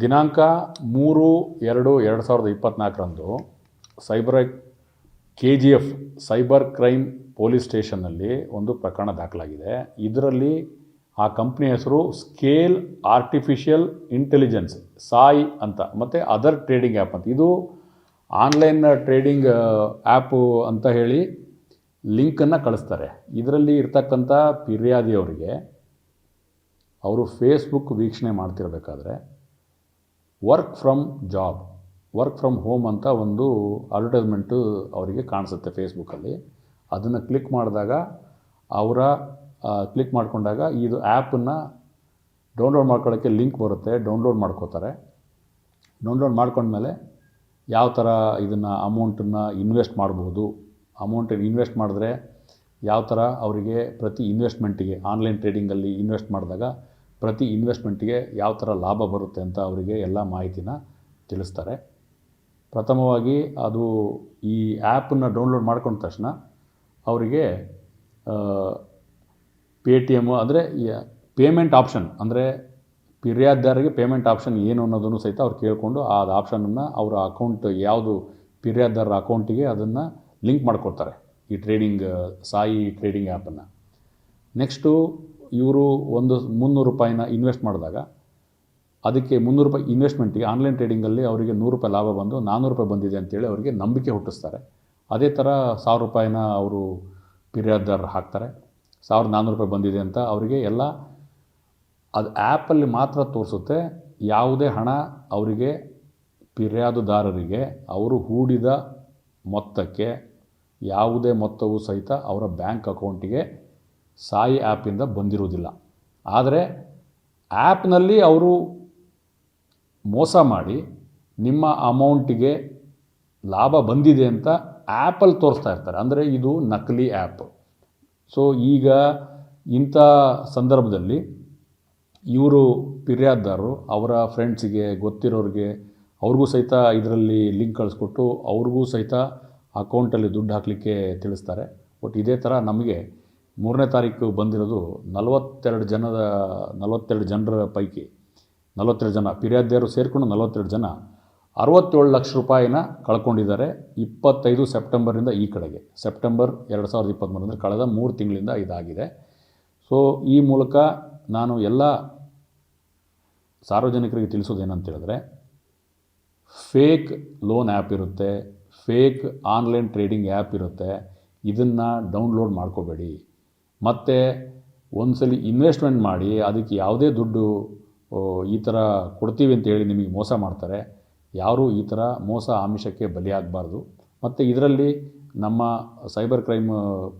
ದಿನಾಂಕ ಮೂರು ಎರಡು ಎರಡು ಸಾವಿರದ ಇಪ್ಪತ್ತ್ನಾಲ್ಕರಂದು cyber K G F cyber crime police ಸ್ಟೇಷನ್ನಲ್ಲಿ ಒಂದು ಪ್ರಕರಣ ದಾಖಲಾಗಿದೆ. ಇದರಲ್ಲಿ ಆ ಕಂಪ್ನಿ ಹೆಸರು ಸ್ಕೇಲ್ ಆರ್ಟಿಫಿಷಿಯಲ್ ಇಂಟೆಲಿಜೆನ್ಸ್, ಸಾಯಿ ಅಂತ, ಮತ್ತು ಅದರ್ ಟ್ರೇಡಿಂಗ್ ಆ್ಯಪ್ ಅಂತ. ಇದು ಆನ್ಲೈನ್ ಟ್ರೇಡಿಂಗ್ ಆ್ಯಪು ಅಂತ ಹೇಳಿ ಲಿಂಕನ್ನು ಕಳಿಸ್ತಾರೆ. ಇದರಲ್ಲಿ ಇರ್ತಕ್ಕಂಥ ಫಿರ್ಯಾದಿಯವರಿಗೆ ಅವರು ಫೇಸ್ಬುಕ್ ವೀಕ್ಷಣೆ ಮಾಡ್ತಿರ್ಬೇಕಾದ್ರೆ work from job work from home ಅಂತ ಒಂದು ಅಡ್ವರ್ಟೈಸ್ಮೆಂಟು ಅವರಿಗೆ ಕಾಣಿಸುತ್ತೆ ಫೇಸ್ಬುಕ್ಕಲ್ಲಿ ಅದನ್ನು ಕ್ಲಿಕ್ ಮಾಡಿದಾಗ ಅವರ ಕ್ಲಿಕ್ ಮಾಡಿಕೊಂಡಾಗ ಇದು ಆ್ಯಪನ್ನು ಡೌನ್ಲೋಡ್ ಮಾಡ್ಕೊಳ್ಳೋಕ್ಕೆ ಲಿಂಕ್ ಬರುತ್ತೆ. ಡೌನ್ಲೋಡ್ ಮಾಡ್ಕೋತಾರೆ. ಡೌನ್ಲೋಡ್ ಮಾಡ್ಕೊಂಡ್ಮೇಲೆ ಯಾವ ಥರ ಇದನ್ನು ಅಮೌಂಟನ್ನು ಇನ್ವೆಸ್ಟ್ ಮಾಡ್ಬೋದು? ಅಮೌಂಟ್ ಇನ್ವೆಸ್ಟ್ ಮಾಡಿದ್ರೆ ಯಾವ ಥರ ಅವರಿಗೆ ಪ್ರತಿ ಇನ್ವೆಸ್ಟ್ಮೆಂಟಿಗೆ ಆನ್ಲೈನ್ ಟ್ರೇಡಿಂಗಲ್ಲಿ ಇನ್ವೆಸ್ಟ್ ಮಾಡಿದಾಗ ಪ್ರತಿ ಇನ್ವೆಸ್ಟ್ಮೆಂಟಿಗೆ ಯಾವ ಥರ ಲಾಭ ಬರುತ್ತೆ ಅಂತ ಅವರಿಗೆ ಎಲ್ಲ ಮಾಹಿತಿನ ತಿಳಿಸ್ತಾರೆ. ಪ್ರಥಮವಾಗಿ ಅದು ಈ ಆ್ಯಪನ್ನು ಡೌನ್ಲೋಡ್ ಮಾಡ್ಕೊಂಡ ತಕ್ಷಣ ಅವರಿಗೆ ಪೇ ಟಿ ಎಮ್ಮು ಅಂದರೆ ಪೇಮೆಂಟ್ ಆಪ್ಷನ್ ಅಂದರೆ ಫಿರ್ಯಾದಿದಾರರಿಗೆ ಪೇಮೆಂಟ್ ಆಪ್ಷನ್ ಏನು ಅನ್ನೋದನ್ನು ಸಹಿತ ಅವ್ರು ಕೇಳಿಕೊಂಡು ಆ ಆಪ್ಷನನ್ನು ಅವರ ಅಕೌಂಟ್ ಯಾವುದು ಫಿರ್ಯಾದಿದಾರರ ಅಕೌಂಟಿಗೆ ಅದನ್ನು ಲಿಂಕ್ ಮಾಡಿಕೊಡ್ತಾರೆ ಈ ಟ್ರೇಡಿಂಗ್, ಸಾಯಿ ಟ್ರೇಡಿಂಗ್ ಆ್ಯಪನ್ನು. ನೆಕ್ಸ್ಟು ಇವರು ಒಂದು ಮುನ್ನೂರು ರೂಪಾಯಿನ ಇನ್ವೆಸ್ಟ್ ಮಾಡಿದಾಗ, ಅದಕ್ಕೆ ಮುನ್ನೂರು ರೂಪಾಯಿ ಇನ್ವೆಸ್ಟ್ಮೆಂಟಿಗೆ ಆನ್ಲೈನ್ ಟ್ರೇಡಿಂಗಲ್ಲಿ ಅವರಿಗೆ ನೂರು ರೂಪಾಯಿ ಲಾಭ ಬಂದು ನಾನ್ನೂರು ರೂಪಾಯಿ ಬಂದಿದೆ ಅಂತೇಳಿ ಅವರಿಗೆ ನಂಬಿಕೆ ಹುಟ್ಟಿಸ್ತಾರೆ. ಅದೇ ಥರ ಸಾವಿರ ರೂಪಾಯಿನ ಅವರು ಫಿರ್ಯಾದಿದಾರರು ಹಾಕ್ತಾರೆ. ಸಾವಿರದ ನಾನ್ನೂರು ರೂಪಾಯಿ ಬಂದಿದೆ ಅಂತ ಅವರಿಗೆ ಎಲ್ಲ ಅದು ಆ್ಯಪಲ್ಲಿ ಮಾತ್ರ ತೋರಿಸುತ್ತೆ. ಯಾವುದೇ ಹಣ ಅವರಿಗೆ ಫಿರ್ಯಾದುದಾರರಿಗೆ ಅವರು ಹೂಡಿದ ಮೊತ್ತಕ್ಕೆ ಯಾವುದೇ ಮೊತ್ತವೂ ಸಹಿತ ಅವರ ಬ್ಯಾಂಕ್ ಅಕೌಂಟಿಗೆ ಸಾಯಿ ಆ್ಯಪಿಂದ ಬಂದಿರುವುದಿಲ್ಲ. ಆದರೆ ಆ್ಯಪ್ನಲ್ಲಿ ಅವರು ಮೋಸ ಮಾಡಿ ನಿಮ್ಮ ಅಮೌಂಟಿಗೆ ಲಾಭ ಬಂದಿದೆ ಅಂತ ಆ್ಯಪಲ್ಲಿ ತೋರಿಸ್ತಾ ಇರ್ತಾರೆ. ಅಂದರೆ ಇದು ನಕಲಿ ಆ್ಯಪ್ ಸೊ ಈಗ ಇಂಥ ಸಂದರ್ಭದಲ್ಲಿ ಇವರು ಫಿರ್ಯಾದ್ದಾರರು ಅವರ ಫ್ರೆಂಡ್ಸಿಗೆ ಗೊತ್ತಿರೋರಿಗೆ ಅವ್ರಿಗೂ ಸಹಿತ ಇದರಲ್ಲಿ ಲಿಂಕ್ ಕಳಿಸ್ಕೊಟ್ಟು ಅವ್ರಿಗೂ ಸಹಿತ ಅಕೌಂಟಲ್ಲಿ ದುಡ್ಡು ಹಾಕಲಿಕ್ಕೆ ತಿಳಿಸ್ತಾರೆ. ಬಟ್ ಇದೇ ಥರ ನಮಗೆ ಮೂರನೇ ತಾರೀಕು ಬಂದಿರೋದು ನಲವತ್ತೆರಡು ಜನದ, ನಲವತ್ತೆರಡು ಜನರ ಪೈಕಿ ನಲವತ್ತೆರಡು ಜನ ಫಿರ್ಯಾದಿಯರು ಸೇರಿಕೊಂಡು ನಲವತ್ತೆರಡು ಜನ ಅರವತ್ತೇಳು ಲಕ್ಷ ರೂಪಾಯಿನ ಕಳ್ಕೊಂಡಿದ್ದಾರೆ ಇಪ್ಪತ್ತೈದು ಸೆಪ್ಟೆಂಬರಿಂದ ಈ ಕಡೆಗೆ. ಸೆಪ್ಟೆಂಬರ್ ಎರಡು ಸಾವಿರದ ಇಪ್ಪತ್ತ್ಮೂರು ಕಳೆದ ಮೂರು ತಿಂಗಳಿಂದ ಇದಾಗಿದೆ. ಸೊ ಈ ಮೂಲಕ ನಾನು ಎಲ್ಲ ಸಾರ್ವಜನಿಕರಿಗೆ ತಿಳಿಸೋದೇನಂತ ಹೇಳಿದ್ರೆ ಫೇಕ್ ಲೋನ್ ಆ್ಯಪ್ ಇರುತ್ತೆ, ಫೇಕ್ ಆನ್ಲೈನ್ ಟ್ರೇಡಿಂಗ್ ಆ್ಯಪ್ ಇರುತ್ತೆ, ಇದನ್ನು ಡೌನ್ಲೋಡ್ ಮಾಡ್ಕೋಬೇಡಿ. ಮತ್ತು ಒಂದ್ಸಲಿ ಇನ್ವೆಸ್ಟ್ಮೆಂಟ್ ಮಾಡಿ ಅದಕ್ಕೆ ಯಾವುದೇ ದುಡ್ಡು ಈ ಥರ ಕೊಡ್ತೀವಿ ಅಂತ ಹೇಳಿ ನಿಮಗೆ ಮೋಸ ಮಾಡ್ತಾರೆ. ಯಾರೂ ಈ ಥರ ಮೋಸ ಆಮಿಷಕ್ಕೆ ಬಲಿಯಾಗಬಾರ್ದು. ಮತ್ತು ಇದರಲ್ಲಿ ನಮ್ಮ ಸೈಬರ್ ಕ್ರೈಮ್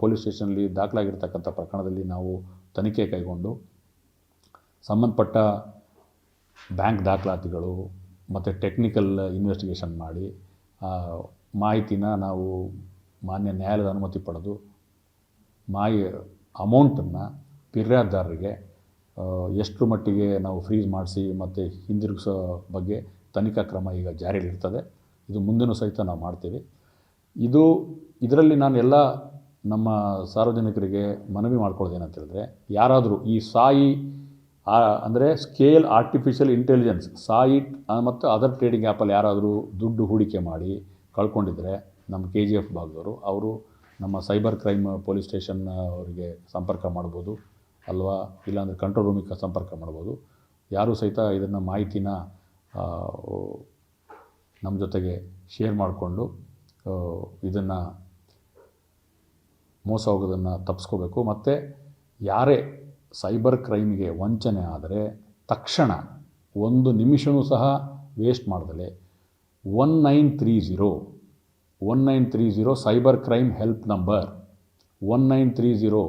ಪೊಲೀಸ್ ಸ್ಟೇಷನಲ್ಲಿ ದಾಖಲಾಗಿರ್ತಕ್ಕಂಥ ಪ್ರಕರಣದಲ್ಲಿ ನಾವು ತನಿಖೆ ಕೈಗೊಂಡು ಸಂಬಂಧಪಟ್ಟ ಬ್ಯಾಂಕ್ ದಾಖಲಾತಿಗಳು ಮತ್ತು ಟೆಕ್ನಿಕಲ್ ಇನ್ವೆಸ್ಟಿಗೇಷನ್ ಮಾಡಿ ಮಾಹಿತಿನ ನಾವು ಮಾನ್ಯ ನ್ಯಾಯಾಲಯದ ಅನುಮತಿ ಪಡೆದು ಮಾಯಿ ಅಮೌಂಟನ್ನು ಪಿರ್ಯಾದಾರರಿಗೆ ಎಷ್ಟು ಮಟ್ಟಿಗೆ ನಾವು ಫ್ರೀಸ್ ಮಾಡಿಸಿ ಮತ್ತು ಹಿಂದಿರುಗಿಸೋ ಬಗ್ಗೆ ತನಿಖಾ ಕ್ರಮ ಈಗ ಜಾರಿಯಲ್ಲಿರ್ತದೆ. ಇದು ಮುಂದಿನ ಸಹಿತ ನಾವು ಮಾಡ್ತೀವಿ. ಇದು, ಇದರಲ್ಲಿ ನಾನು ಎಲ್ಲ ನಮ್ಮ ಸಾರ್ವಜನಿಕರಿಗೆ ಮನವಿ ಮಾಡ್ಕೊಳ್ಳೋದೇನಂತ ಹೇಳಿದ್ರೆ, ಯಾರಾದರೂ ಈ ಸಾಯಿ ಅಂದರೆ ಸ್ಕೇಲ್ ಆರ್ಟಿಫಿಷಿಯಲ್ ಇಂಟೆಲಿಜೆನ್ಸ್ ಸಾಯಿ ಮತ್ತು ಅದರ್ ಟ್ರೇಡಿಂಗ್ ಆ್ಯಪಲ್ಲಿ ಯಾರಾದರೂ ದುಡ್ಡು ಹೂಡಿಕೆ ಮಾಡಿ ಕಳ್ಕೊಂಡಿದ್ರೆ ನಮ್ಮ ಕೆ ಜಿ ಎಫ್ ಭಾಗದವರು ಅವರು ನಮ್ಮ ಸೈಬರ್ ಕ್ರೈಮ್ ಪೊಲೀಸ್ ಸ್ಟೇಷನ್ ಅವರಿಗೆ ಸಂಪರ್ಕ ಮಾಡ್ಬೋದು ಅಲ್ವಾ? ಇಲ್ಲಾಂದರೆ ಕಂಟ್ರೋಲ್ ರೂಮಿಗೆ ಸಂಪರ್ಕ ಮಾಡ್ಬೋದು. ಯಾರೂ ಸಹಿತ ಇದನ್ನು ಮಾಹಿತಿನ ನಮ್ಮ ಜೊತೆಗೆ ಶೇರ್ ಮಾಡಿಕೊಂಡು ಇದನ್ನು ಮೋಸ ಹೋಗೋದನ್ನು ತಪ್ಪಿಸ್ಕೋಬೇಕು ಮತ್ತು ಯಾರೇ ಸೈಬರ್ ಕ್ರೈಮ್ಗೆ ವಂಚನೆ ಆದರೆ ತಕ್ಷಣ ಒಂದು ನಿಮಿಷವೂ ಸಹ waste ಮಾಡ್ದಲೆ. One nine three zero one nine three zero cyber crime help number one nine three zero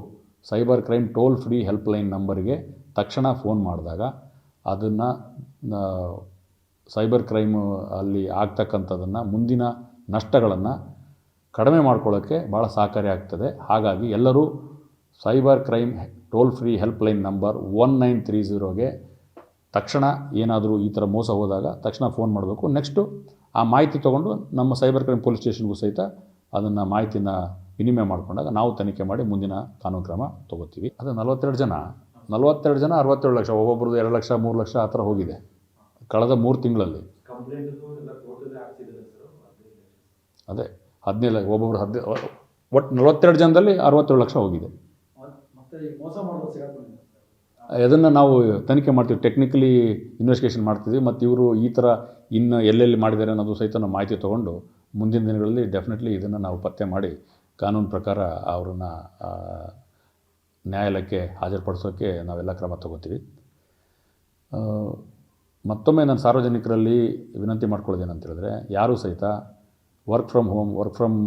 cyber crime toll free helpline ನಂಬರ್ಗೆ ತಕ್ಷಣ ಫೋನ್ ಮಾಡಿದಾಗ ಅದನ್ನು ಸೈಬರ್ ಕ್ರೈಮ್ ಅಲ್ಲಿ ಆಗ್ತಕ್ಕಂಥದ್ದನ್ನು ಮುಂದಿನ ನಷ್ಟಗಳನ್ನು ಕಡಿಮೆ ಮಾಡ್ಕೊಳ್ಳೋಕ್ಕೆ ಭಾಳ ಸಹಕಾರಿ ಆಗ್ತದೆ. ಹಾಗಾಗಿ ಎಲ್ಲರೂ cyber crime toll free helpline number one nine three ಝೀರೋಗೆ ತಕ್ಷಣ ಏನಾದರೂ ಈ ಥರ ಮೋಸ ಹೋದಾಗ ತಕ್ಷಣ ಫೋನ್ ಮಾಡಬೇಕು. ನೆಕ್ಸ್ಟು ಆ ಮಾಹಿತಿ ತೊಗೊಂಡು ನಮ್ಮ ಸೈಬರ್ ಕ್ರೈಮ್ ಪೊಲೀಸ್ ಸ್ಟೇಷನ್ಗೂ ಸಹಿತ ಅದನ್ನು ಮಾಹಿತಿನ ವಿನಿಮಯ ಮಾಡಿಕೊಂಡಾಗ ನಾವು ತನಿಖೆ ಮಾಡಿ ಮುಂದಿನ ಕಾನೂನು ಕ್ರಮ ತೊಗೋತೀವಿ. ಅದು ನಲವತ್ತೆರಡು ಜನ ನಲವತ್ತೆರಡು ಜನ ಅರವತ್ತೇಳು ಲಕ್ಷ, ಒಬ್ಬೊಬ್ರದ್ದು ಎರಡು ಲಕ್ಷ, ಮೂರು ಲಕ್ಷ ಆ ಥರ ಹೋಗಿದೆ. ಕಳೆದ ಮೂರು ತಿಂಗಳಲ್ಲಿ. ಅದೇ, ಹದಿನೈದು ಲಕ್ಷ ಒಬ್ಬೊಬ್ರು ಹದಿನೈದು ಒಟ್ಟು ನಲವತ್ತೆರಡು ಜನದಲ್ಲಿ ಅರವತ್ತೇಳು ಲಕ್ಷ ಹೋಗಿದೆ. ಅದನ್ನು ನಾವು ತನಿಖೆ ಮಾಡ್ತೀವಿ. ಟೆಕ್ನಿಕಲಿ ಇನ್ವೆಸ್ಟಿಗೇಷನ್ ಮಾಡ್ತೀವಿ ಮತ್ತು ಇವರು ಈ ಥರ ಇನ್ನು ಎಲ್ಲೆಲ್ಲಿ ಮಾಡಿದ್ದಾರೆ ಅನ್ನೋದು ಸಹಿತ ನಾವು ಮಾಹಿತಿ ತೊಗೊಂಡು ಮುಂದಿನ ದಿನಗಳಲ್ಲಿ ಡೆಫಿನೆಟ್ಲಿ ಇದನ್ನು ನಾವು ಪತ್ತೆ ಮಾಡಿ ಕಾನೂನು ಪ್ರಕಾರ ಅವ್ರನ್ನ ನ್ಯಾಯಾಲಯಕ್ಕೆ ಹಾಜರುಪಡಿಸೋಕ್ಕೆ ನಾವೆಲ್ಲ ಕ್ರಮ ತಗೋತೀವಿ. ಮತ್ತೊಮ್ಮೆ ನಾನು ಸಾರ್ವಜನಿಕರಲ್ಲಿ ವಿನಂತಿ ಮಾಡ್ಕೊಳ್ಳೋದೇನಂತ ಹೇಳಿದ್ರೆ, ಯಾರೂ ಸಹಿತ work from home work from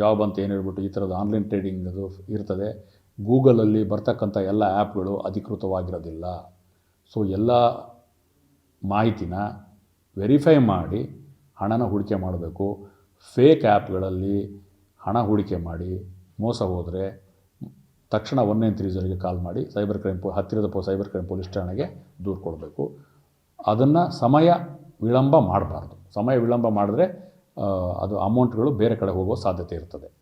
job ಅಂತ ಏನು ಹೇಳ್ಬಿಟ್ಟು ಈ ಥರದ ಆನ್ಲೈನ್ ಟ್ರೇಡಿಂಗ್ ಅದು ಇರ್ತದೆ. ಗೂಗಲಲ್ಲಿ ಬರ್ತಕ್ಕಂಥ ಎಲ್ಲ ಆ್ಯಪ್ಗಳು ಅಧಿಕೃತವಾಗಿರೋದಿಲ್ಲ. ಸೊ, ಎಲ್ಲ ಮಾಹಿತಿನ ವೆರಿಫೈ ಮಾಡಿ ಹಣನ ಹೂಡಿಕೆ ಮಾಡಬೇಕು. ಫೇಕ್ ಆ್ಯಪ್ಗಳಲ್ಲಿ ಹಣ ಹೂಡಿಕೆ ಮಾಡಿ, ಮೋಸ ಹೋದರೆ ತಕ್ಷಣ ಒನ್ ನೈನ್ ತ್ರೀ ಕಾಲ್ ಮಾಡಿ ಸೈಬರ್ ಕ್ರೈಮ್ ಪೊ, ಹತ್ತಿರದ ಪೊ, ಸೈಬರ್ ಕ್ರೈಮ್ ಪೊಲೀಸ್ ಠಾಣೆಗೆ ದೂರು ಕೊಡಬೇಕು. ಅದನ್ನು ಸಮಯ ವಿಳಂಬ ಮಾಡಬಾರ್ದು. ಸಮಯ ವಿಳಂಬ ಮಾಡಿದ್ರೆ ಅದು ಅಮೌಂಟ್ಗಳು ಬೇರೆ ಕಡೆ ಹೋಗೋ ಸಾಧ್ಯತೆ ಇರ್ತದೆ.